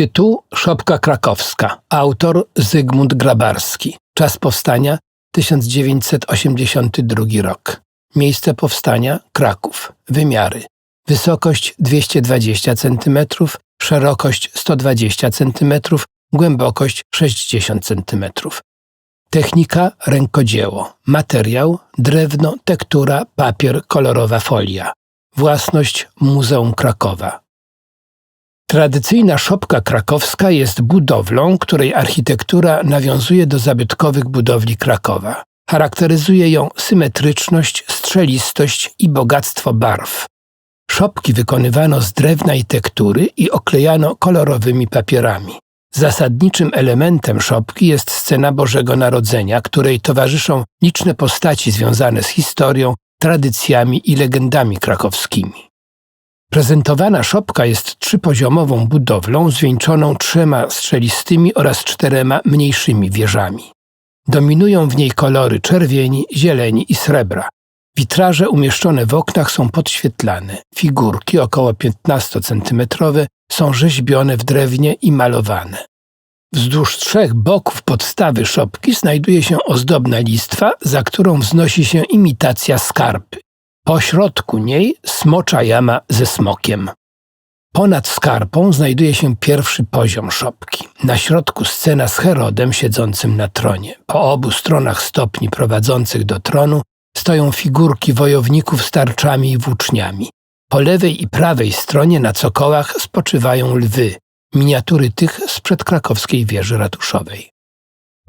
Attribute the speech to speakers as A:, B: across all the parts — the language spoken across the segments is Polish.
A: Tytuł Szopka Krakowska. Autor Zygmunt Grabarski. Czas powstania 1982 rok. Miejsce powstania Kraków. Wymiary. Wysokość 220 cm, szerokość 120 cm, głębokość 60 cm. Technika rękodzieło. Materiał drewno, tektura, papier, kolorowa folia. Własność Muzeum Krakowa. Tradycyjna szopka krakowska jest budowlą, której architektura nawiązuje do zabytkowych budowli Krakowa. Charakteryzuje ją symetryczność, strzelistość i bogactwo barw. Szopki wykonywano z drewna i tektury i oklejano kolorowymi papierami. Zasadniczym elementem szopki jest scena Bożego Narodzenia, której towarzyszą liczne postaci związane z historią, tradycjami i legendami krakowskimi. Prezentowana szopka jest trzypoziomową budowlą zwieńczoną trzema strzelistymi oraz czterema mniejszymi wieżami. Dominują w niej kolory czerwieni, zieleni i srebra. Witraże umieszczone w oknach są podświetlane. Figurki około 15 cm są rzeźbione w drewnie i malowane. Wzdłuż trzech boków podstawy szopki znajduje się ozdobna listwa, za którą wznosi się imitacja skarpy. Po środku niej smocza jama ze smokiem. Ponad skarpą znajduje się pierwszy poziom szopki. Na środku scena z Herodem siedzącym na tronie. Po obu stronach stopni prowadzących do tronu stoją figurki wojowników z tarczami i włóczniami. Po lewej i prawej stronie na cokołach spoczywają lwy, miniatury tych sprzed krakowskiej wieży ratuszowej.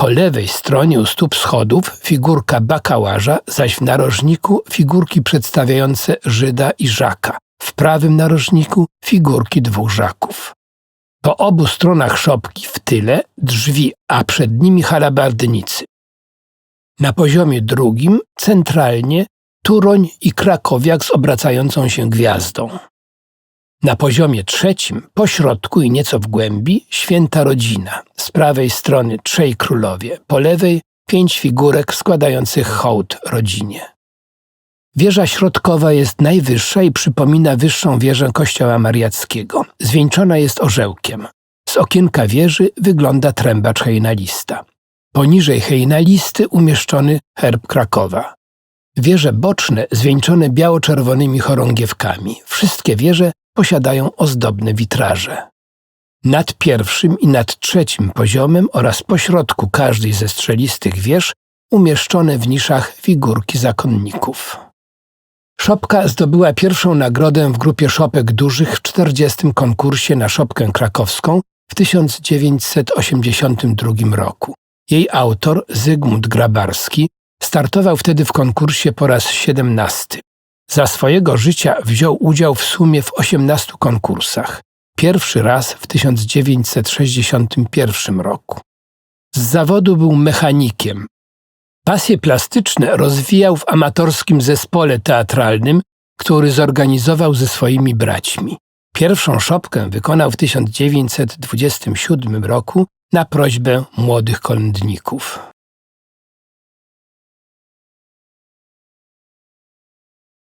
A: Po lewej stronie u stóp schodów figurka bakałarza, zaś w narożniku figurki przedstawiające Żyda i Żaka. W prawym narożniku figurki dwóch Żaków. Po obu stronach szopki w tyle drzwi, a przed nimi halabardnicy. Na poziomie drugim centralnie Turoń i Krakowiak z obracającą się gwiazdą. Na poziomie trzecim, po środku i nieco w głębi, święta rodzina. Z prawej strony trzej królowie, po lewej pięć figurek składających hołd rodzinie. Wieża środkowa jest najwyższa i przypomina wyższą wieżę kościoła mariackiego. Zwieńczona jest orzełkiem. Z okienka wieży wygląda trębacz hejnalista. Poniżej hejnalisty umieszczony herb Krakowa. Wieże boczne zwieńczone biało-czerwonymi chorągiewkami. Wszystkie wieże posiadają ozdobne witraże. Nad pierwszym i nad trzecim poziomem oraz pośrodku każdej ze strzelistych wież umieszczone w niszach figurki zakonników. Szopka zdobyła pierwszą nagrodę w grupie szopek dużych w 40. konkursie na szopkę krakowską w 1982 roku. Jej autor, Zygmunt Grabarski, startował wtedy w konkursie po raz 17. Za swojego życia wziął udział w sumie w 18 konkursach. Pierwszy raz w 1961 roku. Z zawodu był mechanikiem. Pasje plastyczne rozwijał w amatorskim zespole teatralnym, który zorganizował ze swoimi braćmi. Pierwszą szopkę wykonał w 1927 roku na prośbę młodych kolędników.